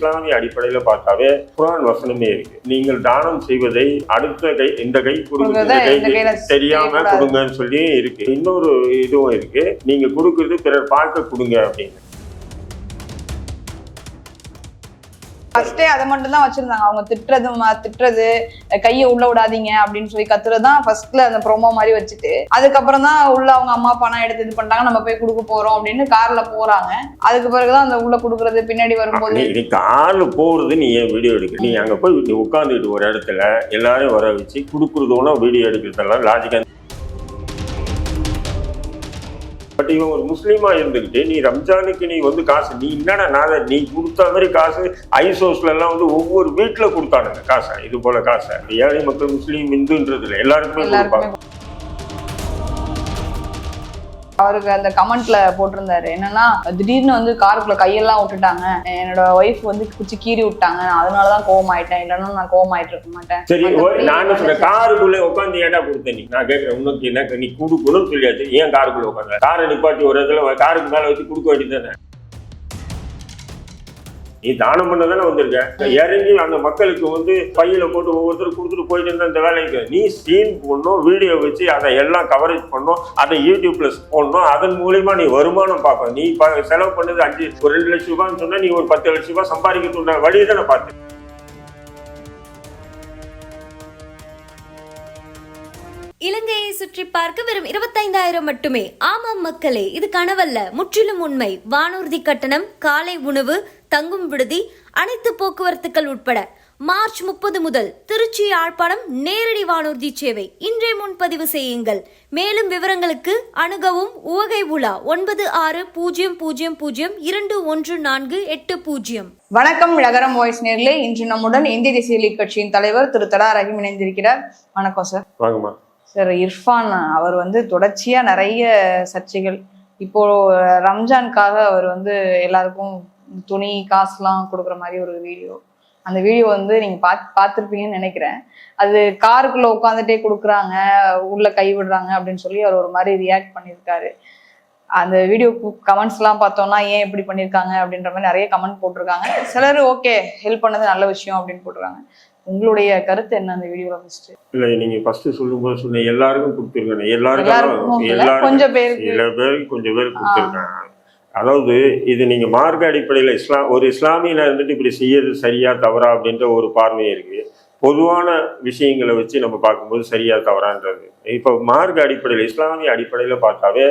இஸ்லாமிய அடிப்படையில பார்த்தாவே குரான் வசனமே இருக்கு. நீங்கள் தானம் செய்வதை அடுத்த கை இந்த கை கொடுங்க இந்த கை தெரியாம. கொடுங்கன்னு சொல்லி இருக்கு. இன்னொரு இதுவும் இருக்கு. நீங்க கொடுக்கறது பிறர் பார்க்க கொடுங்க அப்படின்னு. ஃபர்ஸ்டே அதை மட்டும் தான் வச்சிருந்தாங்க. அவங்க திட்டுறது திட்டுறது கையை உள்ள விடாதீங்க அப்படின்னு சொல்லி கத்துறது தான் ஃபர்ஸ்ட்ல அந்த ப்ரோமோ மாதிரி வச்சுட்டு அதுக்கப்புறம் தான் உள்ள அவங்க அம்மா பணம் எடுத்து இது பண்றாங்க நம்ம போய் கொடுக்க போறோம் அப்படின்னு கார்ல போறாங்க. அதுக்கு பிறகுதான் அந்த உள்ள கொடுக்கறது பின்னாடி வரும்போது நீ கார்ல போறது நீ ஏன் வீடியோ எடுக்க? நீ அங்க போய் நீ உட்காந்துட்டு ஒரு இடத்துல எல்லாரையும் வர வச்சு கொடுக்குறதோட வீடியோ எடுக்கிறதெல்லாம் லாஜிக்கா பட் இவன் ஒரு முஸ்லீமா இருந்துக்கிட்டு நீ ரம்ஜானுக்கு நீ வந்து காசு நீ என்னடா நான் நீ கொடுத்த மாதிரி காசு ஐசோஸ்ல எல்லாம் வந்து ஒவ்வொரு வீட்டுல கொடுத்தானுங்க. காசை இது போல காசை. ஏழை மக்கள் முஸ்லீம் இந்துன்றதுல எல்லாருக்குமே கொடுப்பாங்க. எல்லாருக்குமே அவருக்கு அந்த கமெண்ட்ல போட்டிருந்தாரு. என்னன்னா திடீர்னு வந்து காருக்குள்ள கையெல்லாம் விட்டுட்டாங்க. என்னோட ஒய்ஃப் வந்து குச்சி கீறி விட்டாங்க. அதனாலதான் கோவம் ஆயிட்டேன் இல்லைன்னா நான் கோவம் ஆயிட்டு இருக்க மாட்டேன். சரி நான் சொல்றேன்? காருக்குள்ள உட்காந்து ஏன்டா கொடுத்த நீ. நான் கேட்கறேன் உனக்கு என்ன? நீ கொடுக்கணும்னு சொல்லியாச்சு. ஏன் காருக்குள்ள உட்காந்து காரை நிப்பாட்டி ஒரு இடத்துல காருக்கு மேல வச்சு கொடுக்க வேண்டியதானே நீ தானம் பண்ண தானே வந்திருக்க இறங்கி அந்த மக்களுக்கு வந்து பையில போட்டு ஒவ்வொருத்தரும் கொடுத்துட்டு போயிட்டு இருந்தா இந்த வேலைக்கு. நீ சீன் போடணும் வீடியோ வச்சு அதை எல்லாம் கவரேஜ் பண்ணணும் அதை யூடியூப்ல போடணும். அதன் மூலியமா நீ வருமானம் பார்க்கணும் நீ செலவு பண்ணது அஞ்சு ஒரு ரெண்டு லட்சம் ரூபான்னு சொன்னா நீ ஒரு பத்து லட்சம் ரூபாய் சம்பாதிக்கிறதுன்ற வழி தானே பார்த்து. இலங்கையை சுற்றி பார்க்க வெறும் இருபத்தைந்தாயிரம் மட்டுமே. ஆமாம் மக்களே இது கனவல்ல. முற்றிலும் உண்மை. வானூர்தி கட்டணம் காலை உணவு தங்கும் விடுதி அனைத்து போக்குவரத்துக்கள் உட்பட மார்ச் முப்பது முதல் திருச்சி யாழ்ப்பாணம் நேரடி வானூர்தி சேவை. இன்றே முன்பதிவு செய்யுங்கள். மேலும் விவரங்களுக்கு அணுகவும் உவகை உலா ஒன்பது ஆறு பூஜ்ஜியம் பூஜ்ஜியம் பூஜ்ஜியம் இரண்டு ஒன்று நான்கு எட்டு பூஜ்ஜியம். வணக்கம் நகரம் வாய்ஸ் நேர்களே. இன்று நம்முடன் இந்திய தேசிய லீக் கட்சியின் தலைவர் திரு தடா ரஹீம் இணைந்திருக்கிறார் வணக்கம் சார் வாங்கம்மா சார் இர்ஃபான் அவர் வந்து தொடர்ச்சியா நிறைய சர்ச்சைகள். இப்போ ரம்ஜானுக்காக அவர் வந்து எல்லாருக்கும் துணி காசுலாம் கொடுக்குற மாதிரி ஒரு வீடியோ. அந்த வீடியோ வந்து நீங்க பாத் பார்த்துருப்பீங்கன்னு நினைக்கிறேன். அது காருக்குள்ள உட்காந்துட்டே கொடுக்குறாங்க உள்ள கை விடுறாங்க அப்படின்னு சொல்லி அவர் ஒரு மாதிரி ரியாக்ட் பண்ணியிருக்காரு. அந்த வீடியோ கமெண்ட்ஸ் எல்லாம் பார்த்தோம்னா ஏன் இப்படி பண்ணியிருக்காங்க அப்படின்ற மாதிரி நிறைய கமெண்ட் போட்டிருக்காங்க. சிலர் ஓகே ஹெல்ப் பண்ணது நல்ல விஷயம் அப்படின்னு போட்டிருக்காங்க. உங்களுடைய கருத்து என்ன அந்த வீடியோல ஃபர்ஸ்ட் இல்ல நீங்க ஃபர்ஸ்ட் சொல்லும்போது சொன்ன எல்லாருக்கும் கொடுத்துருக்கேன் எல்லாருக்கும் கொஞ்சம் பேருக்கு. கொஞ்சம் பேருக்கு கொடுத்துருக்கேன் அதாவது இது நீங்க மார்க்க அடிப்படையில் இஸ்லாம் ஒரு இஸ்லாமியில இருந்துட்டு இப்படி செய்யறது சரியா தவறா அப்படின்ற ஒரு பார்வை இருக்கு. பொதுவான விஷயங்களை வச்சு நம்ம பார்க்கும்போது சரியா தவறான்றது. இப்போ மார்க்க அடிப்படையில் இஸ்லாமிய அடிப்படையில் பார்த்தாவே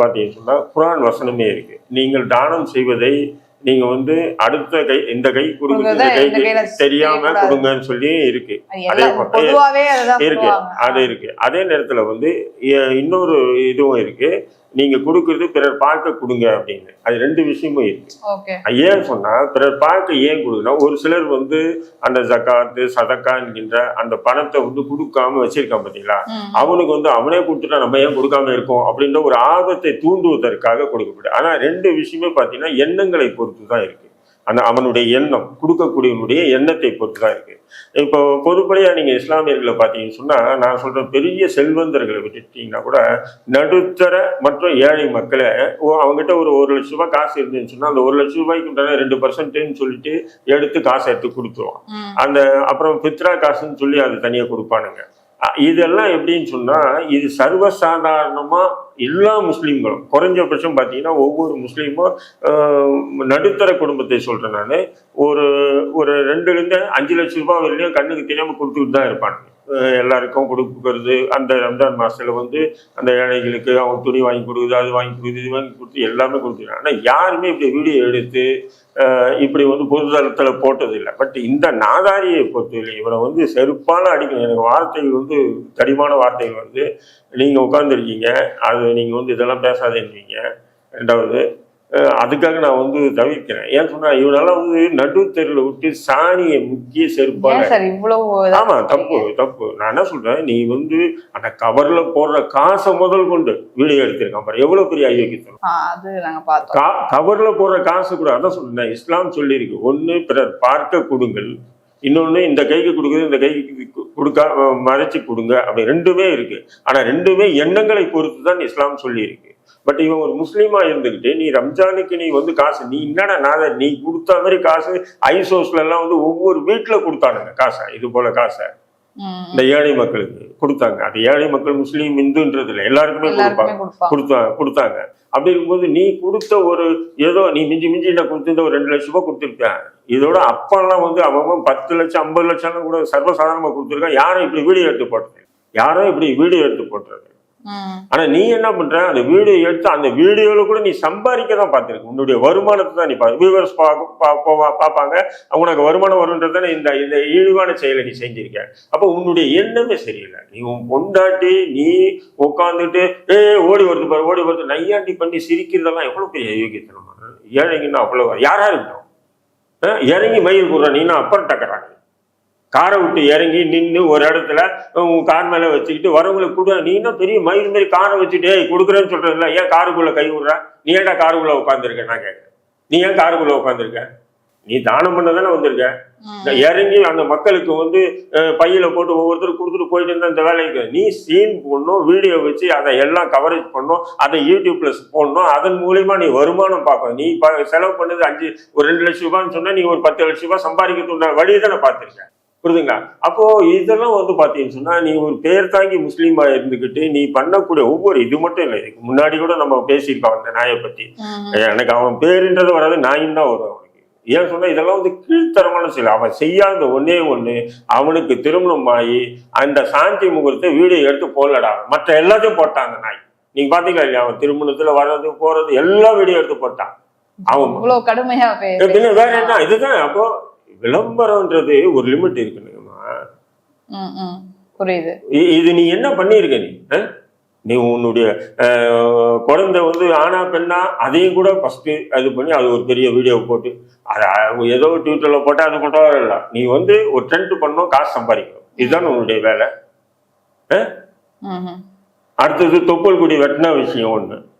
பார்த்தீங்கன்னு சொன்னா குரான் வசனமே இருக்கு. நீங்கள் தானம் செய்வதை நீங்க வந்து அடுத்த கை இந்த கை கொடுங்க இந்த கைக்கு தெரியாம. கொடுங்கன்னு சொல்லி இருக்கு. அது இருக்கு. அது இருக்கு. அதே நேரத்துல வந்து இன்னொரு இதுவும் இருக்கு. நீங்க கொடுக்கறது பிறர் பார்க்க கொடுங்க அப்படின்னு. அது ரெண்டு விஷயமும் இருக்கு. ஏன் சொன்னா பிறர் பார்க்க ஏன் கொடுக்கணும் ஒரு சிலர் வந்து அந்த ஜக்காத்து சதக்கா என்கின்ற அந்த பணத்தை வந்து கொடுக்காம வச்சிருக்கான் பாத்தீங்களா? அவனுக்கு வந்து அவனே கொடுத்துட்டா நம்ம ஏன் கொடுக்காம இருக்கோம் அப்படின்ற ஒரு ஆபத்தை தூண்டுவதற்காக கொடுக்கப்படும். ஆனா ரெண்டு விஷயமே பாத்தீங்கன்னா எண்ணங்களை பொறுத்து தான் இருக்கு. அந்த அவனுடைய எண்ணம் கொடுக்கக்கூடியவனுடைய எண்ணத்தை பொறுத்து தான் இருக்கு. இப்போ பொதுப்படையா நீங்க இஸ்லாமியர்களை பார்த்தீங்கன்னு சொன்னா நான் சொல்றேன் பெரிய செல்வந்தர்களை விட்டுட்டீங்கன்னா கூட நடுத்தர மற்றும் ஏழை மக்களை ஓ அவங்ககிட்ட ஒரு ஒரு லட்ச ரூபாய் காசு இருந்துன்னு சொன்னா அந்த ஒரு லட்ச ரூபாய்க்கு உண்டான ரெண்டு பர்சன்ட்னு சொல்லிட்டு எடுத்து காசை எடுத்து கொடுத்துருவான். அந்த அப்புறம் பித்ரா காசுன்னு சொல்லி அது தனியாக கொடுப்பானுங்க. இதெல்லாம் எப்படின்னு சொன்னால் இது சர்வசாதாரணமாக எல்லா முஸ்லீம்களும் குறைஞ்சபட்சம் பார்த்தீங்கன்னா ஒவ்வொரு முஸ்லீமும் நடுத்தர குடும்பத்தை சொல்கிறேன் நான். ஒரு ஒரு ரெண்டுலேருந்து அஞ்சு லட்சம் ரூபாய் வரையிலையும் கண்ணுக்கு தெரியாமல் கொடுத்துக்கிட்டு தான் இருப்பாங்க எல்லாருக்கும் கொடுக்குறது. அந்த ரம்ஜான் மாசத்துல வந்து அந்த ஏழைகளுக்கு அவங்க துணி வாங்கி கொடுக்குது அது வாங்கி கொடுக்குது இது வாங்கி கொடுத்து எல்லாமே கொடுத்துருக்காங்க. ஆனால் யாருமே இப்படி வீடியோ எடுத்து இப்படி வந்து பொதுதளத்தில் போட்டது இல்லை பட் இந்த நாதாரியை பொறுத்தவரை இவரை வந்து செருப்பால அடிக்கணும். எனக்கு வார்த்தைகள் வந்து தடிமான வார்த்தைகள் வந்து நீங்கள் உட்காந்துருக்கீங்க அது நீங்கள் வந்து இதெல்லாம் பேசாதேன்றீங்க. ரெண்டாவது அதுக்காக நான் வந்து தவிர்க்கிறேன். ஏன் சொன்னா இவனெல்லாம் வந்து நடுத்தெருவில் விட்டு சாணியை முக்கிய செருப்பால ஏன் சார் இவ்வளவு இதா ஆமா தப்பு? தப்பு. நான் என்ன சொல்றேன் நீ வந்து அந்த கவர்ல போடுற காசை முதல் கொண்டு வீடியோ எடுத்திருக்கான் பாரு எவ்வளவு பெரிய ஐயோக்கியத்தனம்? கவர்ல போடுற காசு கூட அதான் சொல்றேன் இஸ்லாம் சொல்லியிருக்கு. ஒண்ணு பிறர் பார்க்க கொடுங்கள். இன்னொன்னு இந்த கைக்கு கொடுக்குது இந்த கைக்கு கொடுக்கா மறைச்சு கொடுங்க. அப்படி ரெண்டுமே இருக்கு. ஆனா ரெண்டுமே எண்ணங்களை பொறுத்து தான் இஸ்லாம் சொல்லி இருக்கு பட் இவன் ஒரு முஸ்லீமா இருந்துகிட்டு நீ ரம்ஜானுக்கு நீ வந்து காசு நீ என்னடா நான் நீ கொடுத்த மாதிரி காசு ஐசோஸ்ல எல்லாம் வந்து ஒவ்வொரு வீட்டுல கொடுத்தானுங்க காசை இது போல காசை. இந்த ஏழை மக்களுக்கு கொடுத்தாங்க. அது ஏழை மக்கள் முஸ்லீம் இந்துன்றது இல்லை எல்லாருக்குமே கொடுப்பாங்க. கொடுப்பாங்க. கொடுத்தாங்க கொடுத்தாங்க. அப்படி இருக்கும்போது நீ கொடுத்த ஒரு ஏதோ நீ மிஞ்சி மிஞ்சி நான் கொடுத்திருந்த ஒரு ரெண்டு லட்ச ரூபாய் கொடுத்துருப்பேன். இதோட அப்பெல்லாம் வந்து அவன் பத்து லட்சம் ஐம்பது லட்சம்லாம் கூட சர்வசாதாரணமா கொடுத்துருக்கான். யாரும் இப்படி வீடியோ எடுத்து போட்டது யாரும் இப்படி வீடியோ எடுத்து போட்டுறது. ஆனா நீ என்ன பண்ற? அந்த வீடியோ எடுத்து அந்த வீடியோல கூட நீ சம்பாதிக்க தான் பார்த்துருக்கு. உன்னுடைய வருமானத்தை தான் நீ வியூவர்ஸ் பார்ப்பாங்க. உனக்கு வருமானம் வரும்ன்றதானே இந்த இந்த இழிவான செயலை நீ செஞ்சிருக்க. அப்போ உன்னுடைய எண்ணமே சரியில்லை. நீ உன் பொண்டாட்டி நீ உட்காந்துட்டு ஏ ஓடி வருது பாரு ஓடி வருது நையாண்டி பண்ணி சிரிக்கிறதெல்லாம் எவ்வளவு பெரிய யோகித்தனமா ஏழைங்கன்னா அவ்வளவு யாரா இருக்கட்டும் இறங்கி மயில் போடுற நீனா அப்புறம் டக்கறாங்க காரை விட்டு இறங்கி நின்று ஒரு இடத்துல உன் கார் மேல வச்சுக்கிட்டு வரவங்களுக்கு கூட நீ என்ன பெரிய மயில் மாதிரி காரை வச்சுட்டு ஏய் கொடுக்குறேன்னு சொல்றதுல ஏன் காருக்குள்ள கை விடுற? நீ ஏன்டா காருக்குள்ள உட்காந்துருக்க நான் கேட்கிறேன். நீ ஏன் காருக்குள்ள உட்காந்துருக்க நீ தானம் பண்ண தானே வந்திருக்க? இறங்கி அந்த மக்களுக்கு வந்து பையில போட்டு ஒவ்வொருத்தரும் கொடுத்துட்டு போயிட்டு இருந்தா இந்த வேலைக்கு நீ சீன் போடணும் வீடியோ வச்சு அதை எல்லாம் கவரேஜ் பண்ணணும் அதை யூடியூப்ல போடணும் அதன் மூலியமா நீ வருமானம் பார்க்கணும். நீ செலவு பண்ணது அஞ்சு ஒரு ரெண்டு லட்சம் ரூபான்னு சொன்னா நீ ஒரு பத்து லட்சம் ரூபாய் சம்பாதிக்கிறதுக்கு வழியை தானே பார்த்திருக்க? புரியுதுங்களா அப்போ இதெல்லாம் வந்து பாத்தீங்கன்னு சொன்னா நீ ஒரு பேர் தாங்கி முஸ்லீமா இருந்துகிட்டு நீ பண்ணக்கூடிய ஒவ்வொரு இது மட்டும் இல்லை. இதுக்கு முன்னாடி கூட நம்ம பேசியிருக்கோம் அந்த நாயை பத்தி. எனக்கு அவன் பேருன்றது வராது நாயின் தான் வரும் அவனுக்கு. ஏன் சொன்னா இதெல்லாம் வந்து கீழ்த்தரமான செயல். அவன் செய்யாத ஒன்னே ஒண்ணு அவனுக்கு திருமணம் ஆகி அந்த சாந்தி முகூர்த்த வீடியோ எடுத்து போடலடா. மற்ற எல்லாத்தையும் போட்டான் அந்த நாய். நீங்க பாத்தீங்களா இல்லையா? அவன் திருமணத்துல வர்றது போறது எல்லா வீடியோ எடுத்து போட்டான். அவன் வேற என்ன? இதுதான் அப்போ விளம்பரம்ன்றது ஒரு லிமிட் ம். புரியுது. இது நீ என்ன பண்ணியிருக்க நீ? நீ உன்னுடைய குழந்தை வந்து ஆனா பெண்ணா அதையும் கூட ஃபர்ஸ்ட் இது பண்ணி அது ஒரு பெரிய வீடியோ போட்டு அது ஏதோ ட்விட்டர்ல போட்டா அது கூட இல்லை நீ வந்து ஒரு ட்ரெண்ட் பண்ணணும் காசு சம்பாதிக்கணும். இதுதான் உன்னுடைய வேலை. அடுத்தது தொப்புள் குடி வெட்டின விஷயம் ஒண்ணு. ட்ர-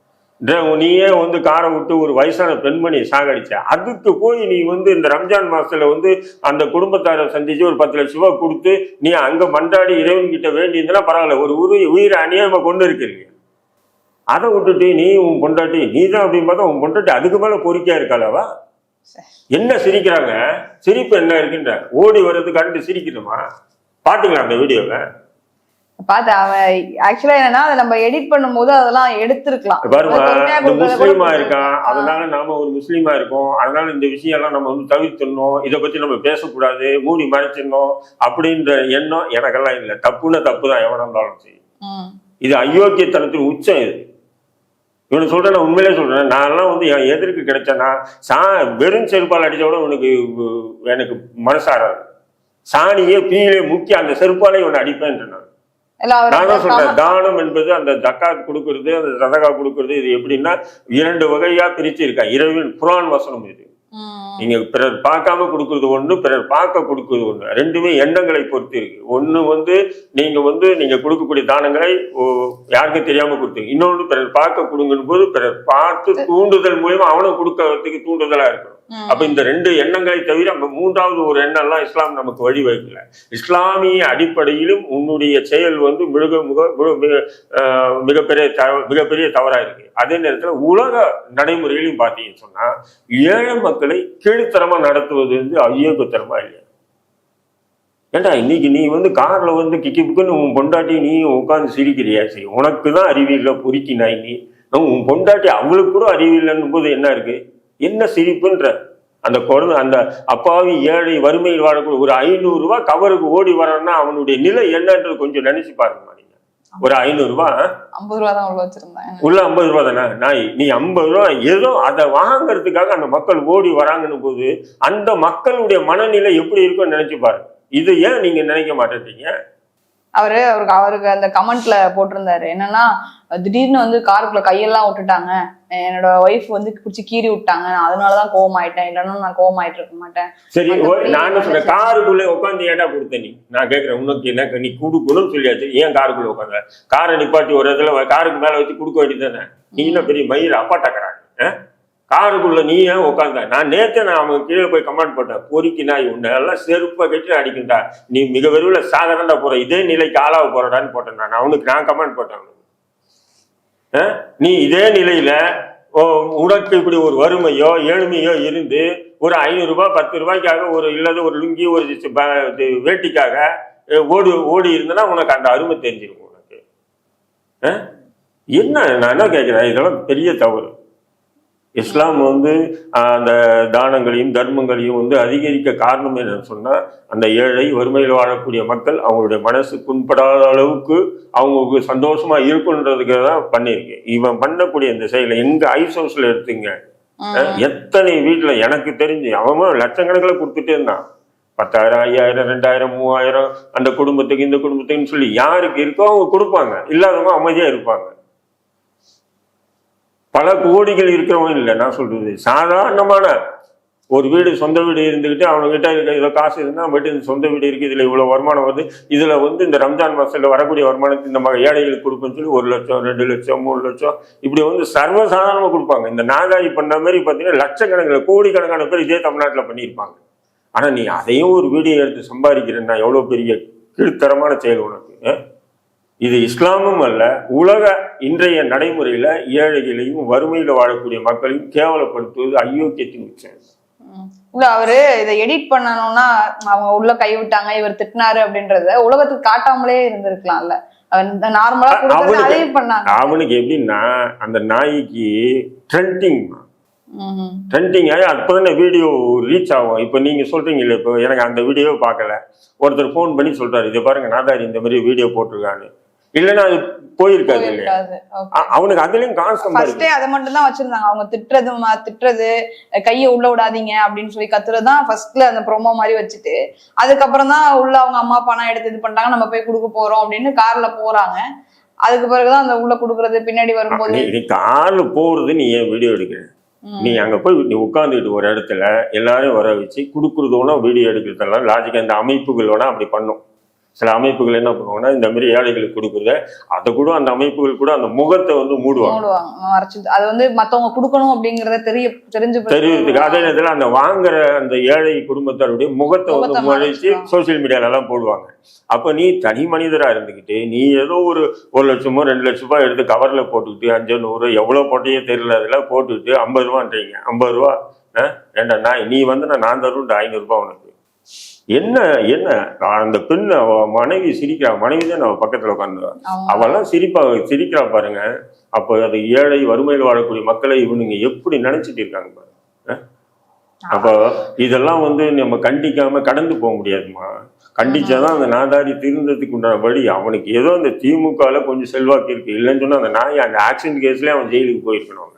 நீயே வந்து காரை விட்டு ஒரு வயசான பெண்மணி சாகடிச்ச. அதுக்கு போய் நீ வந்து இந்த ரம்ஜான் மாசத்துல வந்து அந்த குடும்பத்தாரை சந்திச்சு ஒரு பத்து லட்ச ரூபாய் கொடுத்து நீ அங்க மண்டாடி இறைவன் கிட்ட வேண்டியிருந்தனா பரவாயில்ல ஒரு உரு உயிரை அநியாயமா கொண்டு இருக்கிறீங்க. அதை விட்டுட்டு நீ உன் பொண்டாட்டி நீ தான் அப்படின்னு பார்த்தா உன் பொண்டாட்டி அதுக்கு மேல பொறுக்கியா இருக்காளவா? என்ன சிரிக்கிறாங்க? சிரிப்பு என்ன இருக்குன்ற. ஓடி வர்றது கண்டு சிரிக்கணுமா பாத்தீங்களா அந்த வீடியோவை? பார்த்தேன் அவன் ஆக்சுவலா என்னன்னா அதை நம்ம எடிட் பண்ணும்போது அதெல்லாம் எடுத்திருக்கலாம். முஸ்லீமா. இருக்கான். அதனால நாம ஒரு முஸ்லீமா இருக்கோம். அதனால இந்த விஷயம் எல்லாம் நம்ம வந்து தவிர்த்துடணும். இதை பத்தி நம்ம பேசக்கூடாது. மூடி மறைச்சிடணும் அப்படின்ற எண்ணம் எனக்கெல்லாம் இல்லை. தப்புன்னா தப்பு தான் எவனா இருந்தாலும் சரி. இது அயோக்கியத்தனத்தின் உச்சம் இது. இவனை சொல்றேன் நான் உண்மையிலே சொல்றேன். நான்லாம் வந்து என் எதிர்க்கு கிடைச்சேன்னா சா வெறும் செருப்பால் அடிச்ச கூட உனக்கு எனக்கு மனசாராது. சாணியே பீலே முக்கி அந்த செருப்பாலே இவனை அடிப்பேன் நான் சொல்றேன் தானம் என்பது அந்த ஜக்காத் கொடுக்கறது அந்த சதகா கொடுக்கறது இது எப்படின்னா இரண்டு வகையா பிரிச்சு இருக்கா. இரவில் குரான் வசனம் இது. நீங்க பிறர் பார்க்காம கொடுக்கறது ஒண்ணு பிறர் பார்க்க கொடுக்கறது ஒண்ணு. ரெண்டுமே எண்ணங்களை பொறுத்து இருக்கு. ஒண்ணு வந்து நீங்க வந்து நீங்க கொடுக்கக்கூடிய தானங்களை யாருக்கும் தெரியாம கொடுத்தீங்க. இன்னொன்று பிறர் பார்க்க கொடுங்கன்னு போது பிறர் பார்த்து தூண்டுதல் மூலியமா அவனும் கொடுக்கறதுக்கு தூண்டுதலா இருக்கணும். அப்ப இந்த ரெண்டு எண்ணங்களை தவிர மூன்றாவது ஒரு எண்ணம்லாம் இஸ்லாம் நமக்கு வழி வைக்கல இஸ்லாமிய அடிப்படையிலும் உன்னுடைய செயல் வந்து மிக மிக மிகப்பெரிய மிகப்பெரிய தவறா இருக்கு. அதே நேரத்துல உலக நடைமுறையிலும் பார்த்தீங்கன்னு சொன்னா ஏழை மக்களை கீழ்த்தரமா நடத்துவது வந்து அயோக்கியத்தனமா இல்லையா? ஏண்டா இன்னைக்கு நீ வந்து கார்ல வந்து கிக்கி புக்குன்னு உன் பொண்டாட்டி நீ உட்காந்து சிரிக்கிறியா? சரி உனக்கு தான் அறிவியல்ல பொறுக்கி நாய் நீ. உன் பொண்டாட்டி அவளுக்கு கூட அறிவியல்னும் போது என்ன இருக்கு? என்ன சிரிப்புன்ற? அந்த குழந்தை அந்த அப்பாவி ஏழை வறுமையில் வாழக்கூடிய ஒரு ஐநூறு ரூபாய் கவருக்கு ஓடி வரான்னா அவனுடைய நிலை என்னன்றது கொஞ்சம் நினைச்சு பாருங்க நீங்க ஒரு ஐநூறு ரூபாய் ஐம்பது ரூபா தான் உள்ள வச்சிருந்தேன். உள்ள ஐம்பது ரூபா தானே நாய் நீ ஐம்பது ரூபா ஏதோ அதை வாங்குறதுக்காக அந்த மக்கள் ஓடி வராங்கன்னு போது அந்த மக்களுடைய மனநிலை எப்படி இருக்கும்னு நினைச்சு பாருங்க. இது ஏன் நீங்க நினைக்க மாட்டேன்றீங்க? அவரு அவருக்கு அவருக்கு அந்த கமெண்ட்ல போட்டிருந்தாரு. என்னன்னா திடீர்னு வந்து காருக்குள்ள கையெல்லாம் விட்டுட்டாங்க. என்னோட ஒய்ஃப் வந்து பிடிச்சி கீறி விட்டாங்க. நான் அதனாலதான் கோவம் ஆயிட்டேன் இல்லைன்னா நான் கோவம் ஆயிட்டு இருக்க மாட்டேன். சரி ஓ, மத்தபடி நான் என்ன சொல்றேன். காருக்குள்ளே உட்காந்து ஏன்டா கொடுத்த நீ? நான் கேட்கறேன் உனக்கு என்ன நீ கொடுக்கணும்னு சொல்லியாச்சு. ஏன் காருக்குள்ள உட்காந்த காரை நிப்பாட்டி ஒரு இடத்துல காருக்கு மேல வச்சு கொடுக்க வேண்டியதானே நீ என்ன பெரிய மயில்? அப்பாட்டக்கிறாங்க காருக்குள்ள நீ ஏன் உட்காந்த நான் நேத்தே நான் அவன் கீழே போய் கமெண்ட் போட்டேன். பொறிக்கு நாய் உன்னை எல்லாம் செருப்பை கட்டி அடிக்கண்டா நீ மிக விரைவில் சாகரண்டா போற. இதே நிலைக்கு ஆளாக போறடான்னு போட்டேன் நான். அவனுக்கு நான் கமெண்ட் போட்டேன்? நீ இதே நிலையில உனக்கு இப்படி ஒரு வறுமையோ ஏழ்மையோ இருந்து ஒரு ஐநூறு ரூபாய் பத்து ரூபாய்க்காக ஒரு இல்லாத ஒரு லுங்கி ஒரு வேட்டிக்காக ஓடி ஓடி இருந்தனா உனக்கு அந்த அருமை தெரிஞ்சிருக்கும் உனக்கு. ஆ? என்ன நான் என்ன கேட்கிறேன் இதெல்லாம் பெரிய தவறு. இஸ்லாம் வந்து அந்த தானங்களையும் தர்மங்களையும் வந்து அதிகரிக்க காரணம் என்னன்னு சொன்னா அந்த ஏழை வறுமையில் வாழக்கூடிய மக்கள் அவங்களுடைய மனசு புண்படாத அளவுக்கு அவங்களுக்கு சந்தோஷமா இருக்குன்றதுக்கு தான் பண்ணியிருக்கு இவன் பண்ணக்கூடிய இந்த செயலை எங்க ஐஸ் ஹவுஸ்ல எடுத்துங்க. எத்தனை வீட்டுல எனக்கு தெரிஞ்சு அவன் லட்சக்கணக்கில் கொடுத்துட்டே இருந்தான். பத்தாயிரம் ஐயாயிரம் ரெண்டாயிரம் மூவாயிரம் அந்த குடும்பத்துக்கு இந்த குடும்பத்துக்குன்னு சொல்லி யாருக்கு இருக்கோ அவங்க கொடுப்பாங்க. இல்லாதவங்க அமைதியா இருப்பாங்க. பல கோடிகள் இருக்கிறவங்க இல்லை நான் சொல்றது. சாதாரணமான ஒரு வீடு சொந்த வீடு இருந்துக்கிட்டு அவங்ககிட்ட இருக்க இவ்வளோ காசு இருந்தால் போயிட்டு இந்த சொந்த வீடு இருக்குது இதில் இவ்வளோ வருமானம் வருது. இதில் வந்து இந்த ரம்ஜான் மாதத்தில் வரக்கூடிய வருமானத்தை இந்த மாதிரி ஏழைகளுக்கு கொடுப்போம்னு சொல்லி ஒரு லட்சம் ரெண்டு லட்சம் மூணு லட்சம் இப்படி வந்து சர்வசாதாரணமாக கொடுப்பாங்க. இந்த நாகாரி பண்ண மாதிரி பார்த்தீங்கன்னா லட்சக்கணக்கில் கோடிக்கணக்கான பேர் இதே தமிழ்நாட்டில் பண்ணியிருப்பாங்க. ஆனால் நீ அதையும் ஒரு வீடியோ எடுத்து சம்பாதிக்கிறேன்னா எவ்வளோ பெரிய கீழ்த்தரமான செயல் உனக்கு இது இஸ்லாமும் அல்ல உலக இன்றைய நடைமுறையில ஏழைகளையும் வறுமையில வாழக்கூடிய மக்களையும் கேவலப்படுத்துவது அயோக்கியத்தின் உச்சம். இல்ல அவரு இதை எடிட் பண்ணணும்னா அவங்க உள்ள கை விட்டாங்க இவர் திட்டினாரு அப்படின்றத உலகத்துக்கு காட்டாமலே இருந்திருக்கலாம்ல. நார்மலா பண்ணாங்க. அவனுக்கு எப்படின்னா அந்த நாய்க்கு ட்ரெண்டிங். ட்ரெண்டிங் ஆகி அப்போதானே வீடியோ ரீச் ஆகும். இப்போ நீங்க சொல்றீங்களே இப்போ எனக்கு அந்த வீடியோவை பார்க்கல. ஒருத்தர் ஃபோன் பண்ணி சொல்றாரு இதை பாருங்க நாதாரி இந்த மாதிரி வீடியோ போட்டிருக்கான்னு. இல்லைன்னா அது போயிருக்காது இல்லையா? அவனுக்கு அதுலயும் சம்பாதிக்கும் ஃபர்ஸ்டே அதை மட்டும் தான் வச்சிருந்தாங்க. அவங்க திட்டுறது திட்டுறது கையை உள்ள விடாதீங்க அப்படின்னு சொல்லி கத்துறது தான் ஃபர்ஸ்ட்ல அந்த ப்ரோமோ மாதிரி வச்சுட்டு அதுக்கப்புறம் தான் உள்ள அவங்க அம்மா பணம் எடுத்து இது பண்றாங்க நம்ம போய் கொடுக்க போறோம் அப்படின்னு கார்ல போறாங்க. அதுக்கு பிறகுதான் அந்த உள்ள குடுக்கறது பின்னாடி வரும்போது. நீ கார்ல போறது நீ ஏன் வீடியோ எடுக்கிற. நீ அங்க போய் நீ உட்காந்துக்கிட்டு ஒரு இடத்துல எல்லாரையும் வர வச்சு கொடுக்குறது வேணா வீடியோ எடுக்கிறதெல்லாம் லாஜிக் அந்த அமைப்புகள் வேணா அப்படி பண்ணும். சில அமைப்புகள் என்ன பண்ணுவாங்கன்னா இந்த மாதிரி ஏழைகளுக்கு கொடுக்குறத அதை கூட அந்த அமைப்புகள் கூட அந்த முகத்தை வந்து மூடுவாங்க அது வந்து மத்தவங்க கொடுக்கணும் அப்படிங்கறத தெரிய தெரிஞ்சு தெரியுறதுக்கு அதே நேரத்தில் அந்த வாங்குற அந்த ஏழை குடும்பத்தாருடைய முகத்தை வந்து முறைச்சு. சோசியல் மீடியால எல்லாம் போடுவாங்க அப்ப நீ தனி மனிதரா இருந்துக்கிட்டு நீ ஏதோ ஒரு ஒரு லட்சமோ ரெண்டு லட்ச ரூபாய் எடுத்து கவர்ல போட்டுக்கிட்டு அஞ்சு நூறு எவ்வளவு போட்டியே தெரியல அதெல்லாம் போட்டுக்கிட்டு ஐம்பது ரூபான்றீங்க ஐம்பது ரூபா ஆ? ஏண்டா நான் நீ வந்து நான் நான் தருவேன் ஐநூறு ரூபாய் உனக்கு என்ன என்ன? அந்த பெண் அவ மனைவி சிரிக்கிறா. மனைவி தான் அவ பக்கத்துல உட்காந்து அவங்க அவெல்லாம் சிரிப்பா சிரிக்கிறா பாருங்க. அப்போ அது ஏழை வறுமையில் வாழக்கூடிய மக்களை இவனுங்க எப்படி நினைச்சிட்டு இருக்காங்க பாருங்க? அப்போ இதெல்லாம் வந்து நம்ம கண்டிக்காம கடந்து போக முடியாதுமா கண்டிச்சாதான் அந்த நாதாரி திருந்ததுக்கு உண்டான வழி. அவனுக்கு ஏதோ அந்த திமுகல கொஞ்சம் செல்வாக்கு இருக்கு. இல்லைன்னு சொன்னா அந்த நாய் அந்த ஆக்சிடென்ட் கேஸ்லயே அவன் ஜெயிலுக்கு போயிருக்கணும்.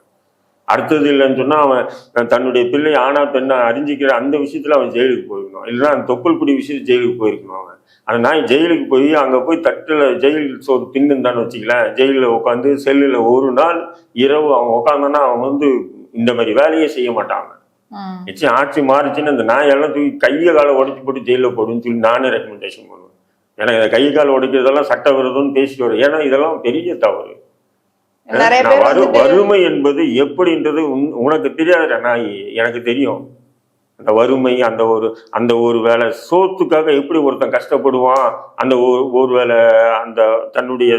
அடுத்தது இல்லைன்னு சொன்னா அவன் தன்னுடைய பிள்ளை ஆனா பெண்ணா அறிஞ்சிக்கிற அந்த விஷயத்துல அவன் ஜெயிலுக்கு போயிருக்கணும் இல்லைன்னா அந்த தொப்புள் குடி விஷயத்து ஜெயிலுக்கு போயிருக்கணும் அவன். அந்த நாய் ஜெயிலுக்கு போய் அங்க போய் தட்டுல ஜெயில் சோறு தின்னுந்தான்னு வச்சுக்கலாம் ஜெயிலில் உட்காந்து செல்லுல ஒரு நாள் இரவு அவன் உட்காந்தான்னா அவன் வந்து இந்த மாதிரி வேலையே செய்ய மாட்டான் அவன். ம். நிச்சயம் ஆட்சி மாறிச்சுன்னு அந்த நாயெல்லாம் தூக்கி கையை காலை உடைச்சு போட்டு ஜெயிலில் போடுன்னு சொல்லி நானே ரெக்கமெண்டேஷன் பண்ணுவேன் எனக்கு கை கால் உடைக்கிறதெல்லாம் சட்டவிரோதம்னு பேசிட்டு வரும் ஏன்னா இதெல்லாம் பெரிய தவறு நிறைய நான் பேர் வறு வந்துட்டு வறுமை என்பது எப்படின்றது உன்- உனக்கு தெரியாத நாய் எனக்கு தெரியும். அந்த வறுமை அந்த ஒரு அந்த ஒரு வேலை சோத்துக்காக எப்படி ஒருத்தன் கஷ்டப்படுவான் அந்த ஒரு ஒரு வேளை அந்த தன்னுடைய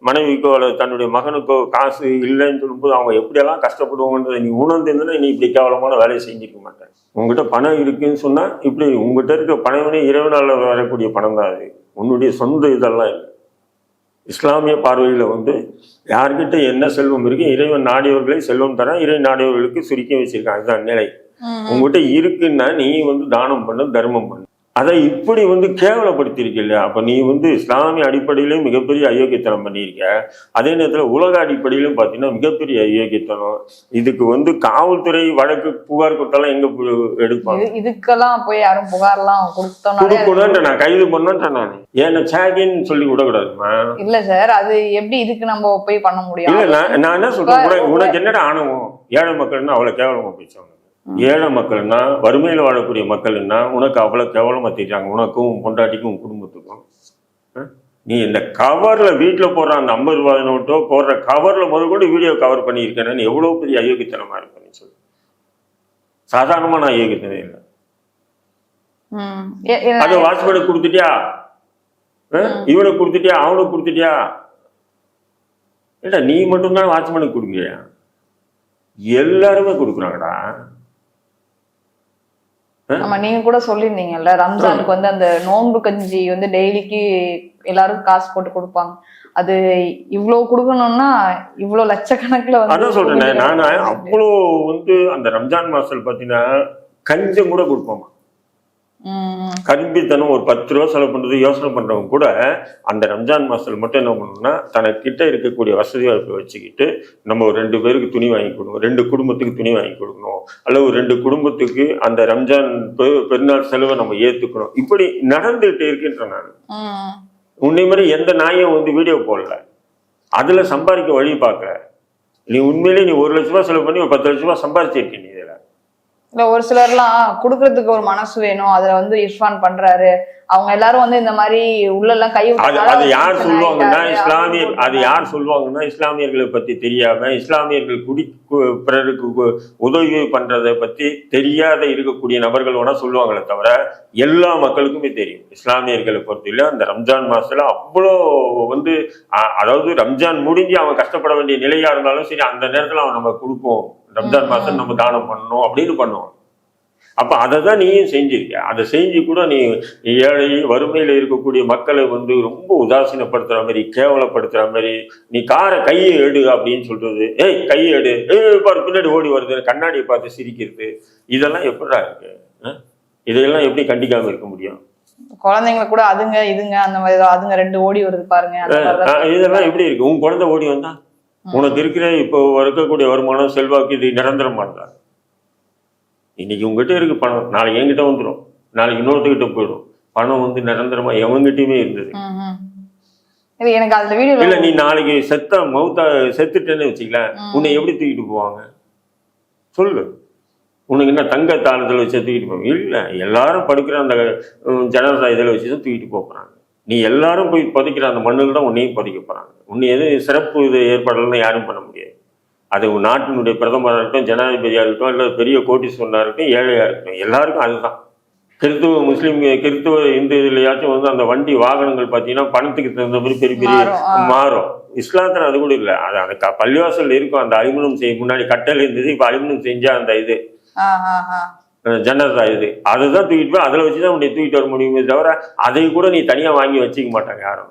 மனைவிக்கோ அல்லது தன்னுடைய மகனுக்கோ காசு இல்லைன்னு சொல்லும்போது அவங்க எப்படியெல்லாம் கஷ்டப்படுவாங்கன்றதை நீ உணர்ந்திருந்தனா நீ இப்படி கேவலமான வேலையை செஞ்சிருக்க மாட்டேன். உங்ககிட்ட பணம் இருக்குன்னு சொன்னா இப்படி உங்ககிட்ட இருக்க பணவனே இறைவனால வரக்கூடிய பணம் தான் அது. உன்னுடைய சொந்த இதெல்லாம் இல்லை. இஸ்லாமிய பார்வையில் வந்து யார்கிட்ட என்ன செல்வம் இருக்கு இறைவன் நாடியவர்களை செல்வம் தரான் இறை நாடியவர்களுக்கு சுருக்கி வச்சிருக்கான். அதுதான் நிலை. உங்ககிட்ட இருக்குன்னா நீ வந்து தானம் பண்ணு தர்மம் பண்ணு. அதை இப்படி வந்து கேவலப்படுத்தியிருக்க இல்லையா அப்ப நீ வந்து இஸ்லாமிய அடிப்படையிலும் மிகப்பெரிய அயோக்கியத்தனம் பண்ணியிருக்க. அதே நேரத்துல உலக அடிப்படையிலும் பார்த்தீங்கன்னா மிகப்பெரிய அயோக்கியத்தனம். இதுக்கு வந்து காவல்துறை வழக்கு புகார் கொடுத்தாலும் எங்க எடுப்பாங்க? இது- இதுக்கெல்லாம் போய் யாரும் புகார்லாம் கொடுக்கணும்ன்ற நான் கைது பண்ணேன்ற நான். ஏன்னா சேகின்னு சொல்லி விடக்கூடாதுமா? இல்ல சார் அது எப்படி இதுக்கு நம்ம போய் பண்ண முடியும்? இல்ல நான் என்ன சொல்றேன்? உனக்கு என்னடா ஆணவம்? ஏழை மக்கள்னா அவ்வளவு கேவலமா அவனுக்கு ஏழை மக்கள்னா வறுமையில வாழக்கூடிய மக்கள்னா உனக்கு அவ்வளவு கேவலமா தெரியாங்க உனக்கும் உன் பொண்டாட்டிக்கும் குடும்பத்துக்கும்? நீ இந்த கவர்ல வீட்டுல போடுற அந்த ஐம்பது ரூபாய் நோட்டோ போடுற கவர்ல முதல் கூட வீடியோ கவர் பண்ணியிருக்கேன்னு எவ்வளவு பெரிய அயோக்கியத்தனமா இருப்ப நீ சொல்லு. சாதாரணமா நான் ஏற்கனவே இல்லை. அதை வாட்ச்மேனுக்கு கொடுத்துட்டியா? இவனுக்கு கொடுத்துட்டியா? அவனுக்கு கொடுத்துட்டியா? ஏடா நீ மட்டும்தான் வாட்ச்மேனுக்கு கொடுக்குறியா எல்லாருமே கொடுக்குறாங்கடா. ஆமா நீங்க கூட சொல்லியிருந்தீங்கல்ல ரம்ஜானுக்கு வந்து அந்த நோன்பு கஞ்சி வந்து டெய்லிக்கு எல்லாரும் காசு போட்டு கொடுப்பாங்க. அது இவ்வளவு கொடுக்கணும்னா இவ்வளவு லட்சக்கணக்குல வந்து அதான் சொல்றேனே நான் வந்து- அவ்வளோ வந்து அந்த ரம்ஜான் மாசத்துல பார்த்தீங்கன்னா கஞ்சம் கூட கொடுப்போமா? ம், ம். கரும்பித்தனம் ஒரு பத்து ரூபா செலவு பண்றது யோசனை பண்றவங்க கூட அந்த ரம்ஜான் மாசத்துல மட்டும் என்ன பண்ணணும்னா தனக்கிட்ட இருக்கக்கூடிய வசதி வாய்ப்பை வச்சுக்கிட்டு நம்ம ஒரு ரெண்டு பேருக்கு துணி வாங்கி கொடுக்கணும் ரெண்டு குடும்பத்துக்கு துணி வாங்கி கொடுக்கணும். அல்லது ஒரு ரெண்டு குடும்பத்துக்கு அந்த ரம்ஜான் பெருநாள் செலவை நம்ம ஏத்துக்கணும். இப்படி நடந்துகிட்டு இருக்கின்ற நான். உன்னை மாதிரி எந்த நாயும் வந்து வீடியோ போடல. அதுல சம்பாதிக்க வழி பார்க்கற நீ உண்மையிலேயே நீ ஒரு லட்ச ரூபாய் செலவு பண்ணி ஒரு பத்து லட்ச ரூபாய் சம்பாதிச்சிருக்க நீ. இதுல இல்ல ஒரு சிலர்லாம் கொடுக்கறதுக்கு ஒரு மனசு வேணும். அதுல வந்து இர்ஃபான் பண்றாரு. அவங்க எல்லாரும் வந்து இந்த மாதிரி உள்ள எல்லாம் கை அது யார் சொல்லுவாங்கன்னா இஸ்லாமியர் அது யார் சொல்லுவாங்கன்னா இஸ்லாமியர்களை பத்தி தெரியாம இஸ்லாமியர்கள் குடி பிறருக்கு உதவி பண்றதை பத்தி தெரியாத இருக்கக்கூடிய நபர்கள் வேணா சொல்லுவாங்களே தவிர எல்லா மக்களுக்குமே தெரியும். இஸ்லாமியர்களை பொறுத்தவரை அந்த ரம்ஜான் மாசத்துல அவ்வளோ வந்து அதாவது ரம்ஜான் முடிஞ்சு அவன் கஷ்டப்பட வேண்டிய நிலையா இருந்தாலும் சரி அந்த நேரத்துல அவன் நம்ம கொடுப்போம். ரம்ஜான் மாசம் நம்ம தானம் பண்ணணும் அப்படின்னு பண்ணுவான் அப்ப அதை தான் நீயும் செஞ்சிருக்க. அதை செஞ்சு கூட நீ ஏழை வறுமையில இருக்கக்கூடிய மக்களை வந்து ரொம்ப உதாசீனப்படுத்துற மாதிரி கேவலப்படுத்துற மாதிரி நீ காரை கையை எடு அப்படின்னு சொல்றது. ஏய் கையை எடு. ஏய் பாரு பின்னாடி ஓடி வருது. கண்ணாடியை பார்த்து சிரிக்கிறது. இதெல்லாம் எப்படா இருக்கு? இதையெல்லாம் எப்படி கண்டிக்காம இருக்க முடியும்? குழந்தைங்களை கூட அதுங்க இதுங்க அந்த மாதிரி அதுங்க ரெண்டு ஓடி வருது பாருங்க. இதெல்லாம் எப்படி இருக்கு? உன் குழந்தை ஓடி வந்தா? உனக்கு இருக்கிற இப்போ இருக்கக்கூடிய வருமானம் செல்வாக்கு இது நிரந்தரமானதா இன்னைக்கு உங்ககிட்ட இருக்கு பணம். நாளைக்கு என்கிட்ட வந்துடும் நாளைக்கு இன்னொருத்தகிட்ட போயிடும் பணம் வந்து நிரந்தரமா எவங்கிட்டயுமே இருந்தது. எனக்கு அந்த வீடியோல இல்ல நீ நாளைக்கு செத்த மௌத்தா செத்துட்டேன்னு வச்சுக்கல உன்னை எப்படி தூக்கிட்டு போவாங்க? சொல்லு. உனக்கு என்ன தங்க தாளத்தில் வச்சு தூக்கிட்டு போவாங்க? இல்ல எல்லாரும் படுக்கிற அந்த ஜனதா இதில் வச்சு தான் தூக்கிட்டு போறாங்க. நீ எல்லாரும் போய் புதைக்கிற அந்த மண்ணில் தான் உன்னையும் புதைக்க போறாங்க. உன்னை எதுவும் சிறப்பு இது ஏற்பாடுலாம் யாரும் பண்ண முடியாது. அது உன் நாட்டினுடைய பிரதமராக இருக்கட்டும் ஜனாதிபதியாக இருக்கட்டும் இல்லை பெரிய கோட்டீஸ்வரனாக இருக்கட்டும் ஏழையாக இருக்கட்டும் எல்லாருக்கும் அதுதான். கிறித்துவ முஸ்லீம் கிறித்துவ இந்து இதுலையாச்சும் வந்து அந்த வண்டி வாகனங்கள் பார்த்தீங்கன்னா பணத்துக்கு தகுந்த மாதிரி பெரிய பெரிய மாறும், இஸ்லாத்துல அது கூட இல்லை. அது அந்த பள்ளிவாசல்ல இருக்கும். அந்த அலுமினியம் செய் முன்னாடி கட்டல் இருந்தது இப்போ அலுமினியம் செஞ்சா அந்த இது. அஹ் ஜன்னதா இது. அதை தான் தூக்கிட்டு போய் அதில் வச்சு தான் உன்னை தூக்கிட்டு வர முடியுமே தவிர அதை கூட நீ தனியாக வாங்கி வச்சுக்க மாட்டாங்க யாரும்.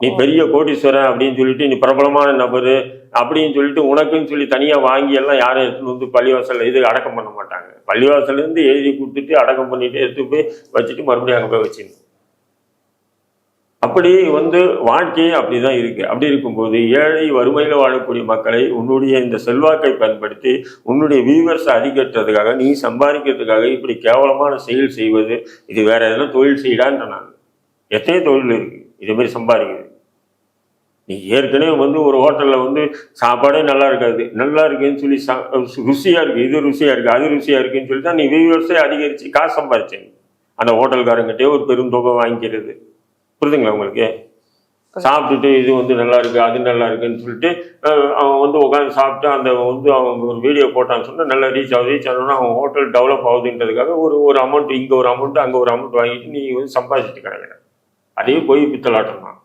நீ பெரிய கோடீஸ்வரன் அப்படின்னு சொல்லிட்டு நீ பிரபலமான நபர் அப்படின்னு சொல்லிட்டு உனக்குன்னு சொல்லி தனியாக வாங்கி எல்லாம் யாரும் எடுத்துன்னு வந்து பள்ளிவாசல்ல இது அடக்கம் பண்ண மாட்டாங்க. பள்ளிவாசல்ல இருந்து எழுதி கொடுத்துட்டு அடக்கம் பண்ணிட்டு எடுத்து போய் வச்சுட்டு மறுபடியும் அங்கே போய் வச்சிடணும் அப்படி வந்து வாழ்க்கையே அப்படிதான் இருக்குது அப்படி இருக்கும்போது ஏழை வறுமையில் வாழக்கூடிய மக்களை உன்னுடைய இந்த செல்வாக்கை பயன்படுத்தி உன்னுடைய வியூவர்ஸை அதிகரிக்கிறதுக்காக நீ சம்பாதிக்கிறதுக்காக இப்படி கேவலமான செயல் செய்வது இது வேற எதனா தொழில் செய்யலான்ற நான் எத்தனை தொழில் இருக்கு? இதே சம்பாதிக்கிறது. நீ ஏற்கனவே வந்து ஒரு ஹோட்டலில் வந்து சாப்பாடே நல்லா இருக்காது. நல்லா இருக்குன்னு சொல்லி சா ருசியாக இருக்குது இது ருசியாக இருக்குது அது ருசியாக இருக்குன்னு சொல்லி தான் நீ வியூவர்ஸே அதிகரித்து காசு சம்பாதிச்சேன். அந்த ஹோட்டல்காரங்கிட்டே ஒரு பெரும் தொகை வாங்கிக்கிறது. புரியுதுங்களா உங்களுக்கு? சாப்பிட்டுட்டு இது வந்து நல்லா இருக்கு அது நல்லா இருக்குன்னு சொல்லிட்டு அவன் வந்து உட்காந்து சாப்பிட்டு அந்த வந்து அவன் ஒரு வீடியோ போட்டான்னு சொன்னா நல்லா ரீச் ஆகுது. ரீச் ஆகணும்னா அவன் ஹோட்டல் டெவலப் ஆகுதுன்றதுக்காக ஒரு ஒரு அமௌண்ட் இங்க ஒரு அமௌண்ட் அங்க ஒரு அமௌண்ட் வாங்கிட்டு நீ வந்து சம்பாதிச்சுட்டு கிடக்குற. அதே போய் பித்தலாட்டம். தான்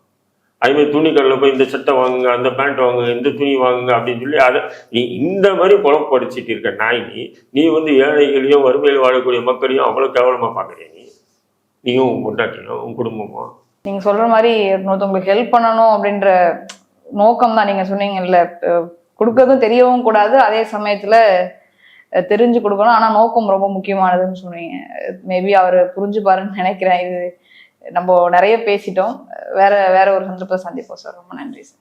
அதே துணி கடையில் போய் இந்த சட்டை வாங்குங்க அந்த பேண்ட் வாங்குங்க இந்த துணி வாங்குங்க அப்படின்னு சொல்லி அதை நீ இந்த மாதிரி புலப்படிச்சிட்டு இருக்க நாய் நீ வந்து ஏழைகளையும் வறுமையில் வாழக்கூடிய மக்களையும் அவ்வளோ கேவலமாக பார்க்குறீங்க. நீ நீயும் உன் பொண்டாட்டியும் உன் குடும்பமும் நீங்க சொல்ற மாதிரி இன்னொருத்தவங்களுக்கு ஹெல்ப் பண்ணணும் அப்படின்ற நோக்கம் தான் நீங்க சொன்னீங்கல்ல. கொடுக்கறதும் தெரியவும் கூடாது. அதே சமயத்துல தெரிஞ்சு கொடுக்கணும். ஆனா நோக்கம் ரொம்ப முக்கியமானதுன்னு சொன்னீங்க. மேபி அவர் புரிஞ்சுப்பாருன்னு நினைக்கிறேன். இது நம்ம நிறைய பேசிட்டோம். வேற வேற ஒரு சந்தர்ப்பத்தை சந்திப்போம் சார் ரொம்ப நன்றி சார்